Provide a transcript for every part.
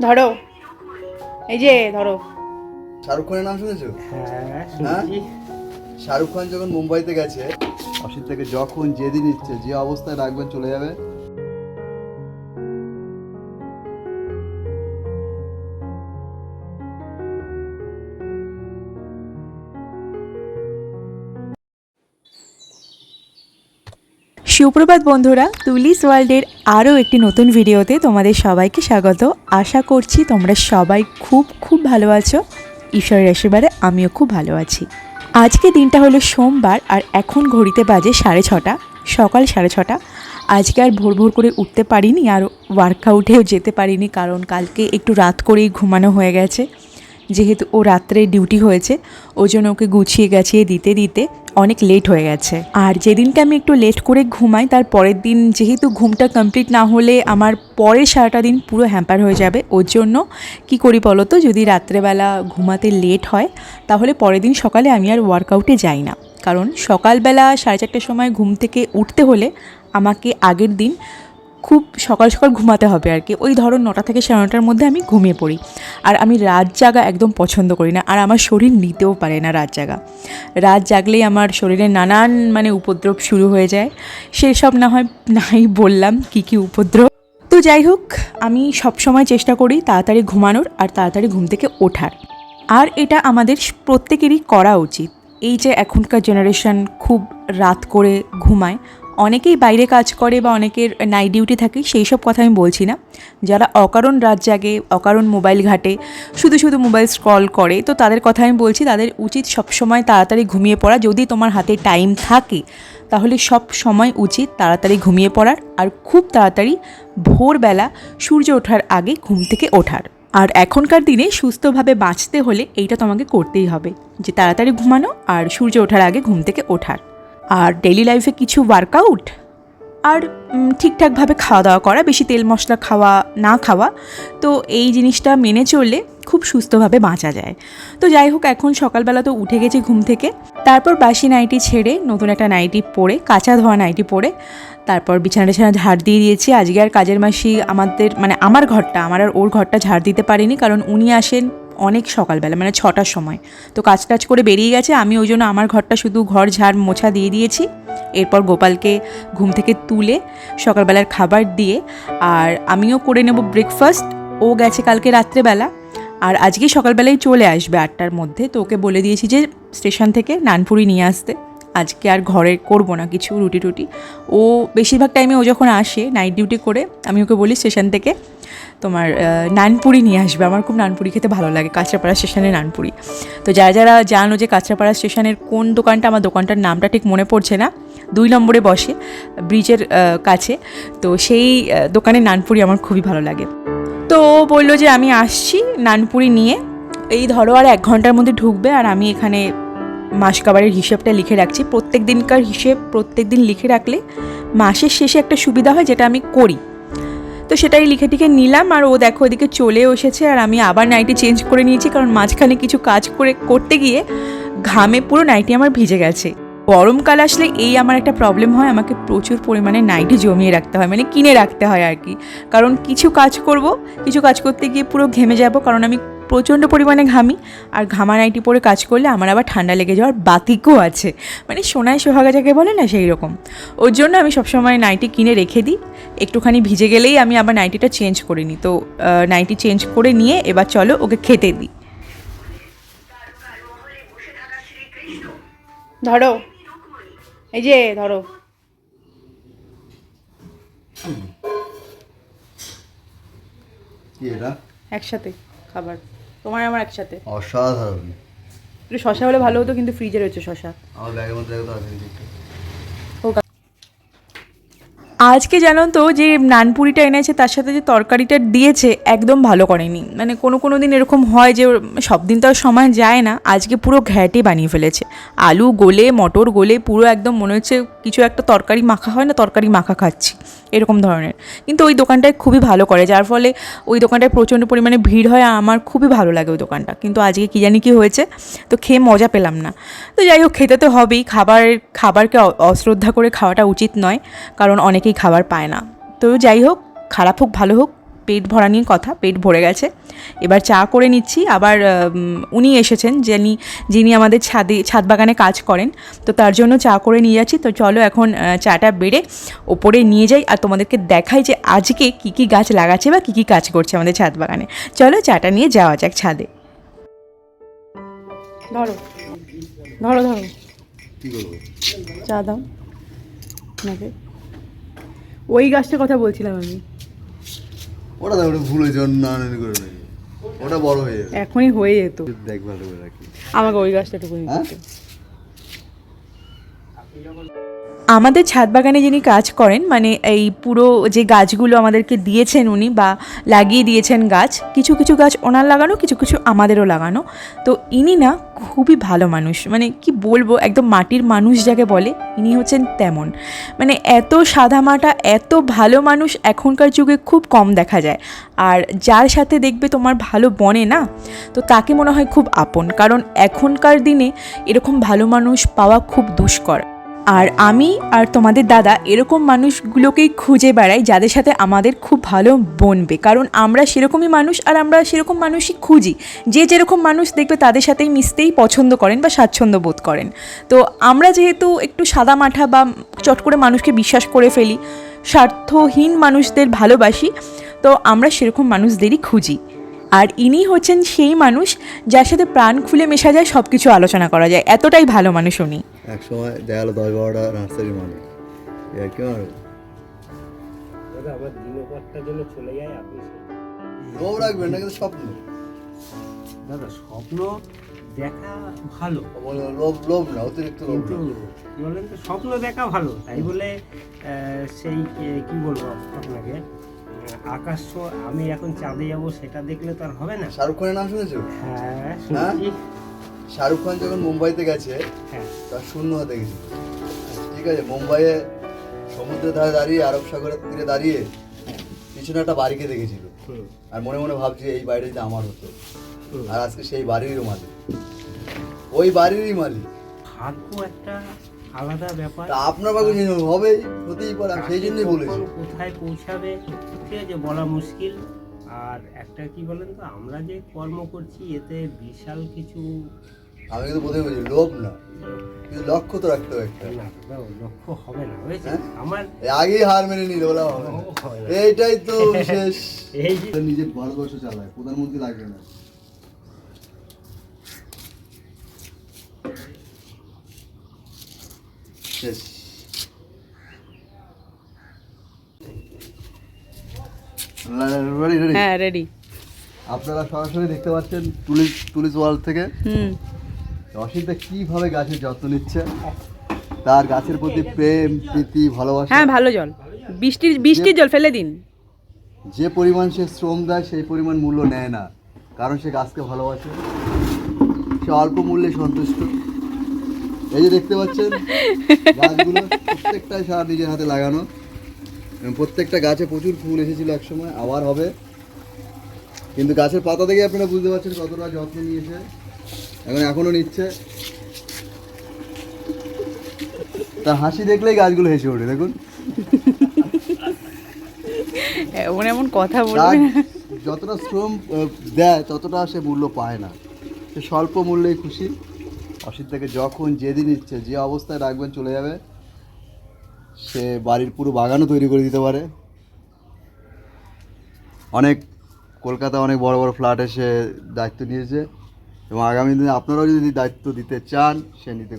ধরো। এই যে ধরো। শাহরুখ খানের নাম শুনেছো? হ্যাঁ হ্যাঁ? শাহরুখ খান যখন মুম্বাইতে গেছে অসিত থেকে যখন যেদিন ইচ্ছে যে অবস্থায় রাখবেন চলে যাবে সুপ্রভাত বন্ধুরা, তুলিস ওয়ার্ল্ডের আরও একটি নতুন ভিডিওতে তোমাদের সবাইকে স্বাগত। আশা করছি তোমরা সবাই খুব খুব ভালো আছো। ঈশ্বরের আশীর্বাদে আমিও খুব ভালো আছি। আজকে দিনটা হলো সোমবার আর এখন ঘড়িতে বাজে সাড়ে ছটা, সকাল সাড়ে ছটা। আজকে আর ভোর ভোর করে উঠতে পারিনি, আর ওয়ার্কআউটেও যেতে পারিনি, কারণ কালকে একটু রাত করেই ঘুমানো হয়ে গেছে। যেহেতু ও রাত্রে ডিউটি হয়েছে, ওই জন্য ওকে গুছিয়ে গাছিয়ে দিতে দিতে অনেক লেট হয়ে গেছে। আর যেদিনকে আমি একটু লেট করে ঘুমাই, তার পরের দিন যেহেতু ঘুমটা কমপ্লিট না হলে আমার পরের সারাটা দিন পুরো হ্যাম্পার হয়ে যাবে। ওর জন্য কি করি বলো তো? যদি রাত্রেবেলা ঘুমাতে লেট হয়, তাহলে পরের দিন সকালে আমি আর ওয়ার্কআউটে যাই না। কারণ সকালবেলা সাড়ে চারটের সময় ঘুম থেকে উঠতে হলে আমাকে আগের দিন খুব সকাল সকাল ঘুমাতে হবে আর কি। ওই ধরো নটা থেকে সাড়ে নটার মধ্যে আমি ঘুমিয়ে পড়ি। আর আমি রাত জাগা একদম পছন্দ করি না। আর আমার শরীর নিতেও পারে না রাত জাগা। রাত জাগলেই আমার শরীরে নানান মানে উপদ্রব শুরু হয়ে যায়। সেসব না হয় নাই বললাম কি কি উপদ্রব। তো যাই হোক, আমি সব সময় চেষ্টা করি তাড়াতাড়ি ঘুমানোর আর তাড়াতাড়ি ঘুম থেকে ওঠার। আর এটা আমাদের প্রত্যেকেরই করা উচিত। এই যে এখনকার জেনারেশন খুব রাত করে ঘুমায় অনেকেই বাইরে কাজ করে বা অনেকের নাইট ডিউটি থাকে, সেই সব কথা আমি বলছি না। যারা অকারণ রাত জাগে, অকারণ মোবাইল ঘাটে, শুধু শুধু মোবাইল স্ক্রল করে, তো তাদের কথা আমি বলছি, তাদের উচিত সবসময় তাড়াতাড়ি ঘুমিয়ে পড়া। যদি তোমার হাতে টাইম থাকে, তাহলে সব সময় উচিত তাড়াতাড়ি ঘুমিয়ে পড়ার আর খুব তাড়াতাড়ি ভোরবেলা সূর্য ওঠার আগে ঘুম থেকে ওঠার। আর এখনকার দিনে সুস্থভাবে বাঁচতে হলে এইটা তোমাকে করতেই হবে, যে তাড়াতাড়ি ঘুমানো আর সূর্য ওঠার আগে ঘুম থেকে ওঠার। আর ডেলি লাইফে কিছু ওয়ার্কআউট আর ঠিকঠাকভাবে খাওয়া দাওয়া করা, বেশি তেল মশলা খাওয়া, না খাওয়া, তো এই জিনিসটা মেনে চললে খুব সুস্থভাবে বাঁচা যায়। তো যাই হোক, এখন সকালবেলা তো উঠে গেছি ঘুম থেকে। তারপর বাসি নাইটি ছেড়ে নতুন একটা নাইটি পরে, কাঁচা ধোয়া নাইটি পরে, তারপর বিছানা টিছানা ঝাড় দিয়ে দিয়েছি। আজকে আর কাজের মাসি আমাদের মানে আমার ঘরটা, আমার আর ওর ঘরটা ঝাড় দিতে পারিনি, কারণ উনি আসেন অনেক সকালবেলা মানে ছটার সময়। তো কাজ টাজ করে বেরিয়ে গেছে, আমি ওই জন্য আমার ঘরটা শুধু ঘর ঝাড় মোছা দিয়ে দিয়েছি। এরপর গোপালকে ঘুম থেকে তুলে সকালবেলার খাবার দিয়ে, আর আমিও করে নেব ব্রেকফাস্ট ও গেছে কালকে রাত্রেবেলা, আর আজকে সকালবেলায় চলে আসবে আটটার মধ্যে। তো ওকে বলে দিয়েছি যে, স্টেশন থেকে নানপুরি নিয়ে আসতে। আজকে আর ঘরে করব না কিছু রুটি টুটি ও বেশিরভাগ টাইমে ও যখন আসে নাইট ডিউটি করে, আমি ওকে বলি স্টেশন থেকে তোমার নানপুরি নিয়ে আসবে। আমার খুব নানপুরি খেতে ভালো লাগে, কাঁচরাপাড়া স্টেশনের নানপুরি। তো যারা যারা জানো যে কাঁচরাপাড়া স্টেশনের কোন দোকানটা, আমার দোকানটার নামটা ঠিক মনে পড়ছে না, দুই নম্বরে বসে, ব্রিজের কাছে। তো সেই দোকানের নানপুরি আমার খুবই ভালো লাগে। তো বলল যে আমি আসছি নানপুরি নিয়ে। এই ধরো আর এক ঘণ্টার মধ্যে ঢুকবে আর আমি এখানে মাস কাবারের হিসেবটা লিখে রাখছি। প্রত্যেক দিনকার হিসেব প্রত্যেক দিন লিখে রাখলে মাসের শেষে একটা সুবিধা হয় যেটা আমি করি। তো সেটাই লিখে টিখে নিলাম আর ও দেখো ওদিকে চলে এসেছে আর আমি আবার নাইটি চেঞ্জ করে নিয়েছি কারণ মাঝখানে কিছু কাজ করে করতে গিয়ে ঘামে পুরো নাইটি আমার ভিজে গেছে। গরমকাল আসলে এই আমার একটা প্রবলেম হয়, আমাকে প্রচুর পরিমাণে নাইটি জমিয়ে রাখতে হয় মানে কিনে রাখতে হয় আর কি। কারণ কিছু কাজ করব, কিছু কাজ করতে গিয়ে পুরো ঘেমে যাব, কারণ আমি প্রচণ্ড পরিমাণে ঘামি আর ঘামা নাইটি পরে কাজ করলে আমার আবার ঠান্ডা লেগে যাওয়ার বাতিকও আছে। মানে সোনায় সোহাগা যাকে বলে না সেই রকম। ওর জন্য আমি সবসময় নাইটি কিনে রেখে দিই। একটুখানি ভিজে গেলেই আমি আবার নাইটিটা চেঞ্জ করে নিই। তো নাইটি চেঞ্জ করে নিয়ে এবার চলো ওকে খেতে দিই। ধরো। এই যে ধরো। একসাথে খাবার। তোমার আমার একসাথে। অসাধারণ। একটু শশা হলে ভালো হতো কিন্তু ফ্রিজে রয়েছে শশা। আমার ব্যাগের মধ্যে তো আছে। আজকে জানো তো যে নানপুরিটা এনেছে, তার সাথে যে তরকারিটা দিয়েছে, একদম ভালো করেনি। মানে কোনো কোনো দিন এরকম হয় যে সব দিন তো আর সময় যায় না। আজকে পুরো ঘ্যাটে বানিয়ে ফেলেছে। আলু গোলে, মটর গোলে, পুরো একদম মনে হচ্ছে কিছু একটা তরকারি মাখা হয় না, তরকারি মাখা খাচ্ছি, এরকম ধরনের। কিন্তু ওই দোকানটায় খুবই ভালো করে, যার ফলে ওই দোকানটায় প্রচণ্ড পরিমাণে ভিড় হয় আমার খুবই ভালো লাগে ওই দোকানটা। কিন্তু আজকে কী জানি কী হয়েছে, তো খেয়ে মজা পেলাম না। তো যাই হোক, খেতে তো হবেই। খাবার, খাবারকে অশ্রদ্ধা করে খাওয়াটা উচিত নয়, কারণ অনেকেই খাবার পায় না। তো যাই হোক খারাপ হোক ভালো হোক পেট ভরা নিয়ে কথা পেট ভরে গেছে। এবার চা করে নিচ্ছি। আবার উনি এসেছেন যিনি যিনি আমাদের ছাদে ছাদ বাগানে কাজ করেন। তো তার জন্য চা করে নিয়ে যাচ্ছি। তো চলো এখন চাটা বেড়ে ওপরে নিয়ে যাই আর তোমাদেরকে দেখাই যে আজকে কী কী গাছ লাগাচ্ছে বা কী কী কাজ করছে আমাদের ছাদ বাগানে। চলো চাটা নিয়ে যাওয়া যাক ছাদে। ধরো। ধরো ধরো। চা দাও। ওই গাছটার কথা বলছিলাম আমি। ওটা তো ওটা ভুলে না আনন্দ করে নেই। ওটা বড় হয়ে যাবে। এখনই হয়ে যেত। দেখ ভালো করে রাখি। আমাকে ওই গাছটা একটু হ্যাঁ? আমাদের ছাদ বাগানে যিনি কাজ করেন মানে এই পুরো যে গাছগুলো আমাদেরকে দিয়েছেন উনি বা লাগিয়ে দিয়েছেন গাছ, কিছু কিছু গাছ ওনার লাগানো, কিছু কিছু আমাদেরও লাগানো। তো ইনি না খুবই ভালো মানুষ। মানে কি বলব, একদম মাটির মানুষ যাকে বলে, ইনি হচ্ছেন তেমন। মানে এত সাদামাটা এত ভালো মানুষ এখনকার যুগে খুব কম দেখা যায়। আর যার সাথে দেখবে তোমার ভালো বনে না, তো তাকে মনে হয় খুব আপন। কারণ এখনকার দিনে এরকম ভালো মানুষ পাওয়া খুব দুষ্কর। আর আমি আর তোমাদের দাদা এরকম মানুষগুলোকেই খুঁজে বেড়াই যাদের সাথে আমাদের খুব ভালো বনবে। কারণ আমরা সেরকমই মানুষ আর আমরা সেরকম মানুষই খুঁজি। যে যেরকম মানুষ দেখবে তাদের সাথেই মিশতেই পছন্দ করেন বা স্বাচ্ছন্দ্য বোধ করেন। তো আমরা যেহেতু একটু সাদা মাঠা বা চট করে মানুষকে বিশ্বাস করে ফেলি, স্বার্থহীন মানুষদের ভালোবাসি, তো আমরা সেরকম মানুষদেরই খুঁজি। আর ইনি হচ্ছেন সেই মানুষ যার সাথে প্রাণ খুলে মেশা যায় সব কিছু আলোচনা করা যায়। এতটাই ভালো মানুষ উনি। এক সময় দেখা গেলো দশ বারোটা মানে দাদা স্বপ্ন। দাদা স্বপ্ন দেখা ভালো। লোভ লোভ না অতিরিক্ত কিন্তু বলেন তো স্বপ্ন দেখা ভালো। তাই বলে সেই কি- বলব আপনাকে? আকাশ আমি এখন চাঁদে যাব সেটা দেখলে তো আর হবে না। শাহরুখ খানের নাম শুনেছো? হ্যাঁ শুনছি। শাহরুখ খান যখন মুম্বাইতে গেছে হ্যাঁ। তার শূন্য হাতে গেছে। ঠিক আছে মুম্বাইয়ে সমুদ্রের ধারে দাঁড়িয়ে আরব সাগরের তীরে দাঁড়িয়ে পিছনে একটা বাড়িকে দেখেছিল। আর মনে মনে ভাবছি এই বাড়িটা যদি আমার হতো। আর আজকে সেই বাড়িরই মালিক। ওই বাড়িরই মালিক। ভাগ্য একটা আলাদা ব্যাপার। তা আপনার বাবু হবেই হতেই পারে আমি সেই জন্যই বলেছি। কোথায় পৌঁছাবে ঠিক আছে বলা মুশকিল। আর একটা কি বলেন তো আমরা যে কর্ম করছি এতে বিশাল কিছু আমি কিন্তু প্রথমে বলছি লোভ না। কিন্তু লক্ষ্য তো রাখতে হবে একটা। না, লক্ষ্য হবে না বুঝেছেন হ্যাঁ? আমার এই আগেই হার মেনে নিলে বলা হবে। এইটাই তো বিশেষ। এই নিজের ভারতবর্ষ চালায় প্রধানমন্ত্রী লাগবে না। শেষ Ready, ready? হ্যাঁ রেডি আপনারা সরাসরি দেখতে পাচ্ছেন টুলিস টুলিস ওয়ার্ল্ড থেকে। হুম। অসিতদা কীভাবে গাছের যত্ন নিচ্ছে? তার গাছের প্রতি প্রেম প্রীতি ভালোবাসা। হ্যাঁ ভালো জল। বৃষ্টির বৃষ্টির জল ফেলে দিন। যে পরিমাণ সে শ্রম দেয় সেই পরিমাণ মূল্য নেয় না। কারণ সে গাছকে ভালোবাসে। সে অল্প মূল্যে সন্তুষ্ট। এই যে দেখতে পাচ্ছেন গাছগুলো প্রত্যেকটাই সার নিজের হাতে লাগানো। এবং প্রত্যেকটা গাছে প্রচুর ফুল এসেছিল একসময় আবার হবে। কিন্তু গাছের পাতা থেকে আপনারা বুঝতে পারছেন কতটা যত্ন নিয়েছে। এখন এখনও নিচ্ছে। তার হাসি দেখলেই গাছগুলো হেসে ওঠে দেখুন। এমন এমন কথা তার যতটা শ্রম দেয় ততটা সে মূল্য পায় না। সে স্বল্প মূল্যেই খুশি। অসিত থেকে যখন যেদিন ইচ্ছে যে অবস্থায় রাখবেন চলে যাবে, সে বাড়ির পুরো বাগানও তৈরি করে দিতে পারে। অনেক, কলকাতা অনেক বড় বড় ফ্ল্যাটে সে দায়িত্ব নিয়েছে এবং আগামী দিনে আপনারাও যদি দায়িত্ব দিতে চান, সে নিতে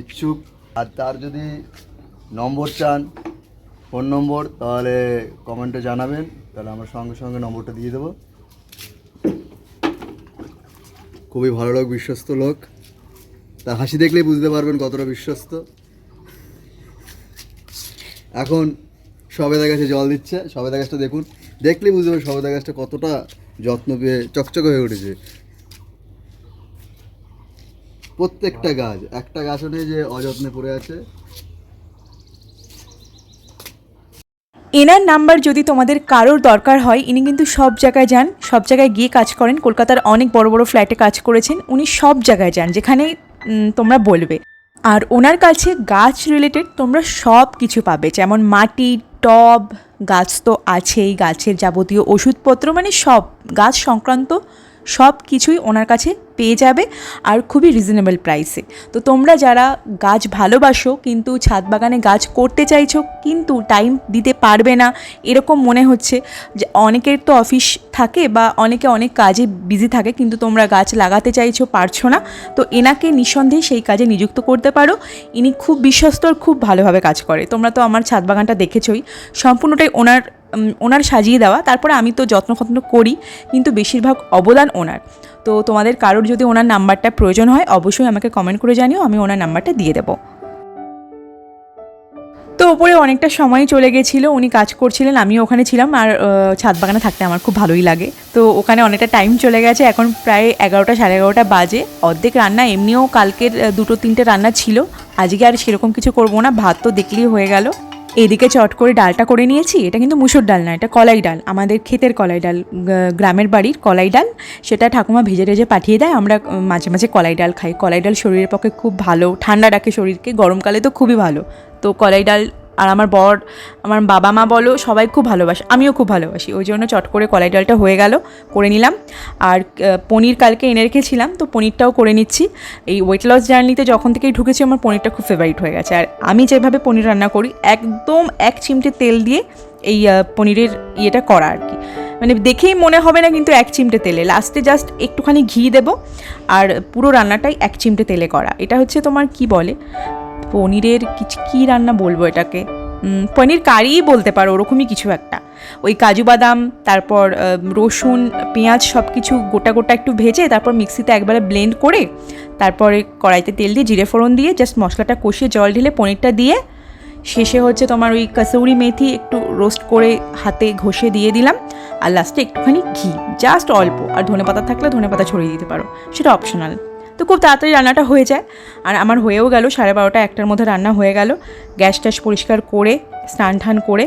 ইচ্ছুক। আর তার যদি নম্বর চান, ফোন নম্বর, তাহলে কমেন্টে জানাবেন, তাহলে আমরা সঙ্গে সঙ্গে নম্বরটা দিয়ে দেবো। খুবই ভালো লোক, বিশ্বস্ত লোক। তার হাসি দেখলেই বুঝতে পারবেন কতটা বিশ্বস্ত। এখন সবেদা গাছে জল দিচ্ছে, সবেদা গাছটা দেখুন। দেখলেই বুঝতে পারবেন সবেদা গাছটা কতটা যত্ন পেয়ে চকচকে হয়ে উঠেছে। প্রত্যেকটা গাছ, একটা গাছও নেই যে অযত্নে পড়ে আছে। এনার নাম্বার যদি তোমাদের কারোর দরকার হয়, ইনি কিন্তু সব জায়গায় যান, সব জায়গায় গিয়ে কাজ করেন। কলকাতার অনেক বড় বড় ফ্ল্যাটে কাজ করেছেন, উনি সব জায়গায় যান, যেখানে তোমরা বলবে। আর ওনার কাছে গাছ রিলেটেড তোমরা সব কিছু পাবে, যেমন মাটি, টব, গাছ তো আছেই, গাছের যাবতীয় ওষুধপত্র মানে সব গাছ সংক্রান্ত সব কিছুই ওনার কাছে পেয়ে যাবে আর খুবই রিজনেবল প্রাইসে তো তোমরা যারা গাছ ভালোবাসো কিন্তু ছাদ বাগানে গাছ করতে চাইছো কিন্তু টাইম দিতে পারবে না, এরকম মনে হচ্ছে যে অনেকের তো অফিস থাকে বা অনেকে অনেক কাজে বিজি থাকে কিন্তু তোমরা গাছ লাগাতে চাইছো, পারছ না, তো এনাকে নিঃসন্দেহে সেই কাজে নিযুক্ত করতে পারো। ইনি খুব বিশ্বস্ত আর খুব ভালোভাবে কাজ করে। তোমরা তো আমার ছাদ বাগানটা দেখেছোই। সম্পূর্ণটাই ওনার ওনার সাজিয়ে দেওয়া। তারপরে আমি তো যত্ন ফত্ন করি, কিন্তু বেশিরভাগ অবদান ওনার। তো তোমাদের কারোর যদি ওনার নাম্বারটা প্রয়োজন হয়, অবশ্যই আমাকে কমেন্ট করে জানিও, আমি ওনার নাম্বারটা দিয়ে দেবো। তো ওপরে অনেকটা সময় চলে গেছিল, উনি কাজ করছিলেন আমি ওখানে ছিলাম, আর ছাদ বাগানে থাকতে আমার খুব ভালোই লাগে। তো ওখানে অনেকটা টাইম চলে গেছে, এখন প্রায় এগারোটা সাড়ে এগারোটা বাজে। অর্ধেক রান্না, এমনিও কালকের, দুটো তিনটে রান্না ছিল। আজকে আর সেরকম কিছু করব না, ভাত তো দেখলেই হয়ে গেল। এদিকে চট করে ডালটা করে নিয়েছি, এটা কিন্তু মুসুর ডাল না, এটা কলাই ডাল, আমাদের ক্ষেতের কলাই ডাল গ্রামের বাড়ির কলাই ডাল, সেটা ঠাকুমা ভেজে টেজে পাঠিয়ে দেয়, আমরা মাঝে মাঝে কলাই ডাল খাই, কলাই ডাল শরীরের পক্ষে খুব ভালো, ঠান্ডা রাখে শরীরকে, গরমকালে তো খুবই ভালো, তো কলাই ডাল আর আমার বর, আমার বাবা মা বলো, সবাই খুব ভালোবাসে, আমিও খুব ভালোবাসি। ওই জন্য চট করে কলাই ডালটা হয়ে গেল, করে নিলাম। আর পনির কালকে এনে রেখেছিলাম, তো পনিরটাও করে নিচ্ছি। এই ওয়েট লস জার্নিতে যখন থেকেই ঢুকেছি, আমার পনিরটা খুব ফেভারিট হয়ে গেছে। আর আমি যেভাবে পনির রান্না করি, একদম এক চিমটে তেল দিয়ে এই পনিরের ইয়েটা করা আর কি। মানে দেখেই মনে হবে না কিন্তু এক চিমটে তেলে। লাস্টে জাস্ট একটুখানি ঘি দেব, আর পুরো রান্নাটাই এক চিমটে তেলে করা। এটা হচ্ছে তোমার কি বলে? পনিরের কিছু, কী রান্না বলব এটাকে? পনির কারিই বলতে পারো, ওরকমই কিছু একটা। ওই কাজু বাদাম, তারপর রসুন, পেঁয়াজ সব কিছু গোটা গোটা একটু ভেজে, তারপর মিক্সিতে একবারে ব্লেন্ড করে, তারপরে কড়াইতে তেল দিয়ে জিরে ফোড়ন দিয়ে জাস্ট মশলাটা কষিয়ে জল ঢেলে পনিরটা দিয়ে, শেষে হচ্ছে তোমার ওই কাসৌরি মেথি একটু রোস্ট করে হাতে ঘষে দিয়ে দিলাম, আর লাস্টে একটুখানি ঘি জাস্ট অল্প, আর ধনেপাতা থাকলে ধনেপাতা ছড়িয়ে দিতে পারো, সেটা অপশনাল তো খুব তাড়াতাড়ি রান্নাটা হয়ে যায়। আর আমার হয়েও গেল, সাড়ে বারোটা, একটার মধ্যে রান্না হয়ে গেল। গ্যাস ট্যাস পরিষ্কার করে, স্নান টান করে,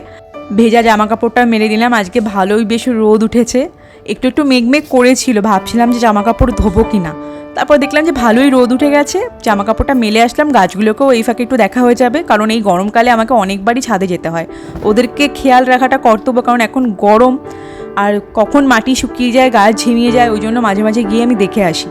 ভেজা জামা কাপড়টা মেলে দিলাম। আজকে ভালোই বেশ রোদ উঠেছে। একটু একটু মেঘমেঘ করেছিল, ভাবছিলাম যে জামা কাপড় ধোবো কি না তারপর দেখলাম যে ভালোই রোদ উঠে গেছে। জামা কাপড়টা মেলে আসলাম, গাছগুলোকেও এই ফাঁকে একটু দেখা হয়ে যাবে। কারণ এই গরমকালে আমাকে অনেকবারই ছাদে যেতে হয়। ওদেরকে খেয়াল রাখাটা কর্তব্য, কারণ এখন গরম। আর কখন মাটি শুকিয়ে যায়, গাছ ঝিমিয়ে যায়, ওই জন্য মাঝে মাঝে গিয়ে আমি দেখে আসি।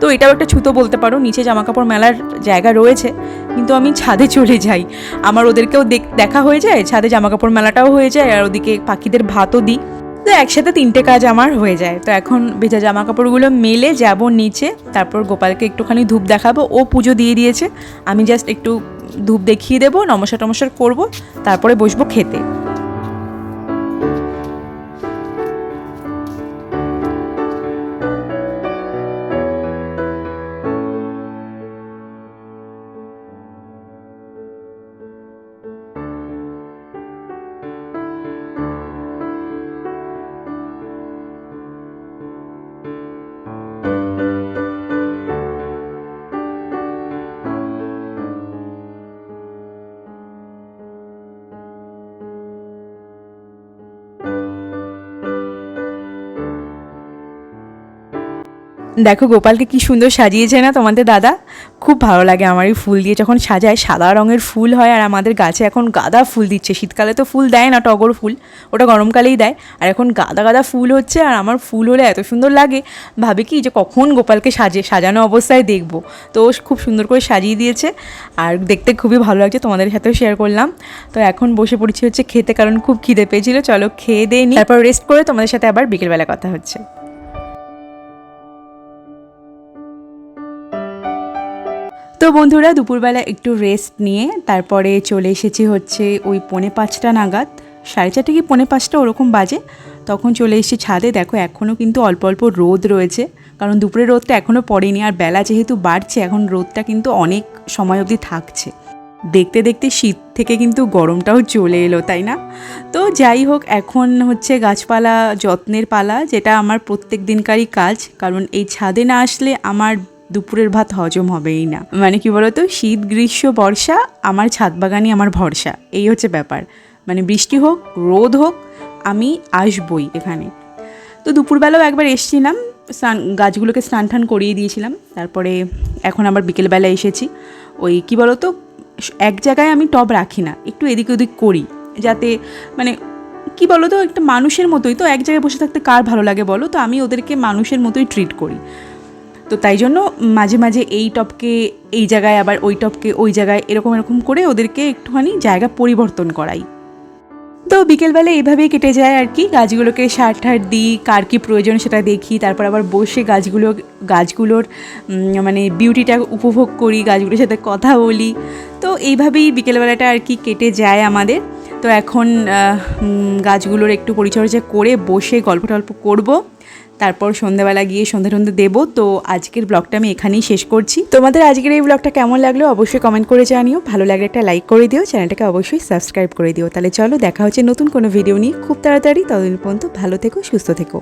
তো এটাও একটা ছুতো বলতে পারো, নিচে জামা কাপড় মেলার জায়গা রয়েছে, কিন্তু আমি ছাদে চলে যাই। আমার ওদেরকেও দেখ- হয়ে যায়, ছাদে জামা কাপড় মেলাটাও হয়ে যায়, আর ওদিকে পাখিদের ভাতও দিই। তো একসাথে তিনটে কাজ আমার হয়ে যায়। তো এখন ভেজা জামা কাপড়গুলো মেলে যাব নিচে, তারপর গোপালকে একটুখানি ধূপ দেখাবো, ও পুজো দিয়ে দিয়েছে। আমি জাস্ট একটু ধূপ দেখিয়ে দেবো নমস্কার টমস্কার করব, তারপরে বসবো খেতে। দেখো, গোপালকে কি সুন্দর সাজিয়েছে না তোমাদের দাদা? খুব ভালো লাগে আমার এই ফুল দিয়ে। যখন সাজায়, সাদা রঙের ফুল হয় আর আমাদের গাছে এখন গাঁদা ফুল দিচ্ছে। শীতকালে তো ফুল দেয় না টগর ফুল, ওটা গরমকালেই দেয়। আর এখন গাঁদা গাঁদা ফুল হচ্ছে আর আমার ফুল হলে এত সুন্দর লাগে। ভাবে কি যে কখন গোপালকে সাজে সাজানো অবস্থায় দেখব। তো খুব সুন্দর করে সাজিয়ে দিয়েছে আর দেখতে খুবই ভালো লাগছে। তোমাদের সাথেও শেয়ার করলাম। তো এখন বসে পড়েছি হচ্ছে খেতে, কারণ খুব খিদে পেয়েছিল। চলো খেয়ে দিয়ে নিই তারপর রেস্ট করে তোমাদের সাথে আবার বিকেলবেলা কথা হচ্ছে। তো বন্ধুরা, দুপুরবেলা একটু রেস্ট নিয়ে তারপরে চলে এসেছি হচ্ছে ওই পৌনে পাঁচটা নাগাদ। সাড়ে চারটে কি পৌনে পাঁচটা ওরকম বাজে। তখন চলে এসেছি ছাদে। দেখো এখনও কিন্তু অল্প অল্প রোদ রয়েছে। কারণ দুপুরে রোদটা এখনও পড়েনি। আর বেলা যেহেতু বাড়ছে, এখন রোদটা কিন্তু অনেক সময় অবধি থাকছে। দেখতে দেখতে শীত থেকে কিন্তু গরমটাও চলে এলো, তাই না? তো যাই হোক, এখন হচ্ছে গাছপালা যত্নের পালা, যেটা আমার প্রত্যেক দিনকারই কাজ। কারণ এই ছাদে না আসলে আমার দুপুরের ভাত হজম হবেই না। মানে কি বলতো? শীত, গ্রীষ্ম, বর্ষা, আমার ছাদ বাগানই আমার ভরসা। এই হচ্ছে ব্যাপার। মানে বৃষ্টি হোক, রোদ হোক, আমি আসবই এখানে। তো দুপুরবেলাও একবার এসছিলাম, স্নান, গাছগুলোকে স্নান টান করিয়ে দিয়েছিলাম। তারপরে এখন আবার বিকেলবেলা এসেছি। ওই কি বলতো? এক জায়গায় আমি টব রাখি না, একটু এদিক ওদিক করি। যাতে মানে কি বলো তো একটা মানুষের মতোই তো, এক জায়গায় বসে থাকতে কার ভালো লাগে বলো? তো আমি ওদেরকে মানুষের মতোই ট্রিট করি। তো তাই জন্য মাঝে মাঝে এই টপকে, এই জায়গায় আবার ওই টপকে, ওই জায়গায় এরকম এরকম করে ওদেরকে একটুখানি জায়গা পরিবর্তন করাই। তো বিকেলবেলা এইভাবেই কেটে যায় আর কি, গাছগুলোকে সার ঠার দিই, কার কী প্রয়োজন সেটা দেখি, তারপর আবার বসে গাছগুলো, গাছগুলোর মানে বিউটিটা উপভোগ করি, গাছগুলোর সাথে কথা বলি। তো এইভাবেই বিকেলবেলাটা আর কি কেটে যায় আমাদের। তো এখন গাছগুলোর একটু পরিচর্যা করে বসে গল্প টল্প করব। তারপর সন্ধ্যাবেলা গিয়ে সন্ধ্যা টন্ধে দেবো। তো আজকের ব্লগটা আমি এখানেই শেষ করছি। তোমাদের আজকের এই ব্লগটা কেমন লাগল অবশ্যই কমেন্ট করে জানিও। ভালো লাগলে একটা লাইক করে দিও। চ্যানেলটাকে অবশ্যই সাবস্ক্রাইব করে দিও। তাহলে চলো দেখা হচ্ছে নতুন কোনো ভিডিও নিয়ে। খুব তাড়াতাড়ি ততদিন পর্যন্ত ভালো থেকো, সুস্থ থেকো।